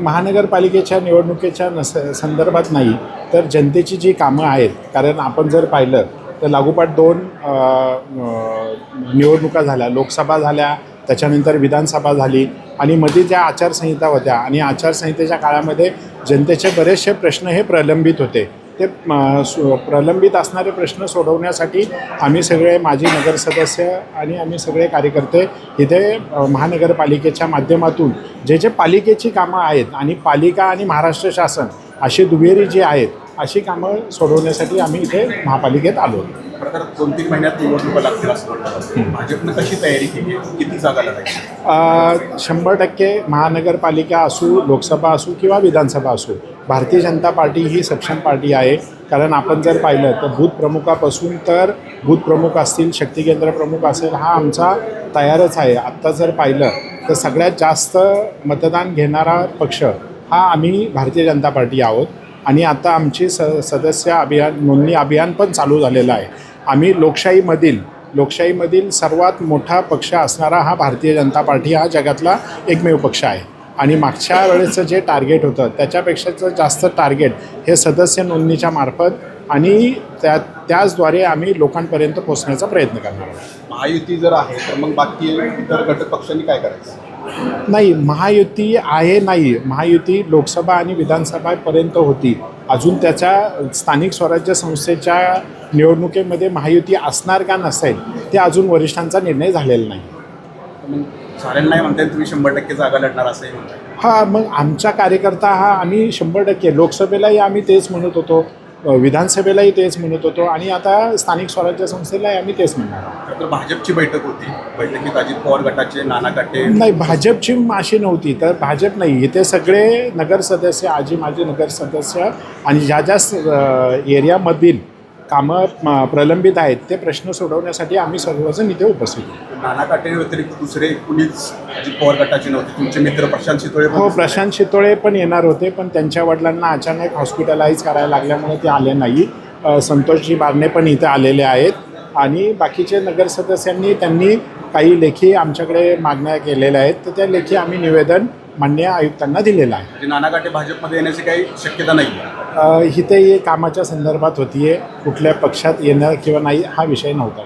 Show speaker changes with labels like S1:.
S1: महानगरपालिकेच्या निवडणुकीच्या नस संदर्भात नाही तर जनतेची जी कामं आहेत कारण आपण जर पाहिलं तर लागोपाठ दोन निवडणुका झाल्या लोकसभा झाल्या त्याच्यानंतर विधानसभा झाली आणि मध्ये ज्या आचारसंहिता होत्या आणि आचारसंहितेच्या काळामध्ये जनतेचे बरेचसे प्रश्न हे प्रलंबित होते. ते प्रलंबित असणारे प्रश्न सोडवण्यासाठी आम्ही सगळे माजी नगरसदस्य आणि आम्ही सगळे कार्यकर्ते इथे महानगरपालिकेच्या माध्यमातून जे जे पालिकेची कामं आहेत आणि पालिका आणि महाराष्ट्र शासन अशी दुहेरी जी आहेत अशी कामं सोडवण्यासाठी आम्ही इथे महापालिकेत आलो
S2: दोन तीन महिन्यात निवडणुका लागतील असं भाजपनं कशी तयारी केली? किती जागा
S1: शंभर टक्के महानगरपालिका असू लोकसभा असू किंवा विधानसभा असू भारतीय जनता पार्टी ही सक्षम पार्टी आहे. कारण आपण जर पाहिलं तर बूथ प्रमुखापासून तर बूथ प्रमुख असतील शक्ती केंद्र प्रमुख असेल हा आमचा तयारच आहे. आत्ता जर पाहिलं तर सगळ्यात जास्त मतदान घेणारा पक्ष हा आम्ही भारतीय जनता पार्टी आहोत. आणि आता आमची स सदस्य अभियान नोंदणी अभियान पण चालू झालेलं आहे. आम्ही लोकशाहीमधील लोकशाहीमधील सर्वात मोठा पक्ष असणारा हा भारतीय जनता पार्टी हा जगातला एकमेव पक्ष आहे. आणि मागच्या वेळेचं जे टार्गेट होतं त्याच्यापेक्षाचं जास्त टार्गेट हे सदस्य नोंदणीच्या मार्फत आणि त्या त्याचद्वारे आम्ही लोकांपर्यंत पोहोचण्याचा प्रयत्न करणार आहोत.
S2: महायुती जर आहे तर मग बाकी इतर घटक पक्षांनी काय करायचं?
S1: नाही महायुती आहे नाही. महायुती लोकसभा आणि विधानसभापर्यंत होती. अजून त्याच्या स्थानिक स्वराज्य संस्थेच्या निवडणुकीमध्ये महायुती असणार का नसेल ते अजून वरिष्ठांचा निर्णय झालेला नाही.
S2: चालेल नाही म्हणताय तुम्ही शंभर टक्के जागा लढणार असंही म्हणताय.
S1: हा मग आमचा कार्यकर्ता हा आम्ही शंभर टक्के. लोकसभेलाही आम्ही तेच म्हणत होतो. विधानसभेलाही तेच म्हणत होतो. आणि आता स्थानिक स्वराज्य संस्थेलाही आम्ही तेच म्हणणार आहोत.
S2: तर भाजपची बैठक होती. बैठकीत अजित पवार गटाचे नाना काटे.
S1: नाही भाजपची अशी नव्हती तर भाजप नाही. इथे सगळे नगरसदस्य आजी माजी नगरसदस्य आणि ज्या ज्या एरियामधील कामं प्रलंबित आहेत ते प्रश्न सोडवण्यासाठी आम्ही सर्वजण इथे उपस्थित
S2: नाना काटे व्यतिरिक्त दुसरे कुणीच अजित पवार गटाचे नव्हते. तुमचे मित्र प्रशांत शितोळे
S1: हो. प्रशांत शितोळे पण येणार होते पण त्यांच्या वडिलांना अचानक हॉस्पिटलाइज करायला लागल्यामुळे ते आले नाही. संतोषजी बारणे पण इथे आलेले आहेत. आणि बाकीचे नगरसदस्यांनी त्यांनी काही लेखी आमच्याकडे मागण्या केलेल्या आहेत. तर त्या लेखी आम्ही निवेदन मान्य आयुक्तांना दिलेलं आहे.
S2: म्हणजे नाना काटे भाजपमध्ये येण्याची काही शक्यता नाही.
S1: अ, हे कामाच्या संदर्भात होती आहे कुठल्या पक्षात येणं किंवा नाही हा विषय नव्हता.